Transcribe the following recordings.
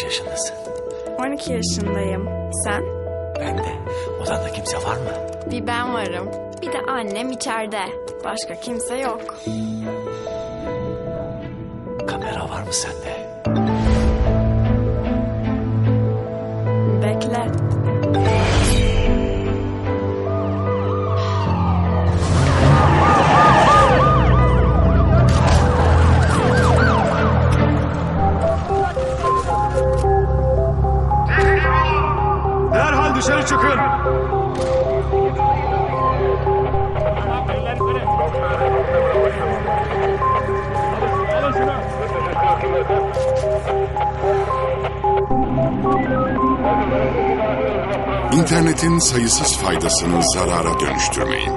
Kaç yaşındasın? 12 yaşındayım. Sen? Ben de. Odanda kimse var mı? Bir ben varım. Bir de annem içeride. Başka kimse yok. Kamera var mı sende? Dışarı çıkın. İnternetin sayısız faydasını zarara dönüştürmeyin.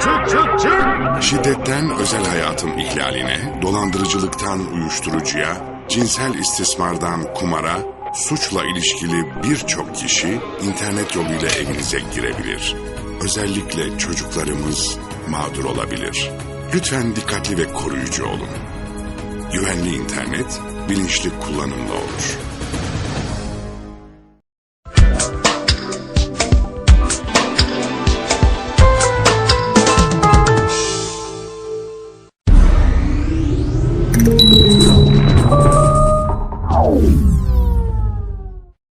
Çık çık çık. Şiddetten özel hayatın ihlaline, dolandırıcılıktan uyuşturucuya, cinsel istismardan kumara, suçla ilişkili birçok kişi internet yoluyla evinize girebilir. Özellikle çocuklarımız mağdur olabilir. Lütfen dikkatli ve koruyucu olun. Güvenli internet bilinçli kullanımla olur.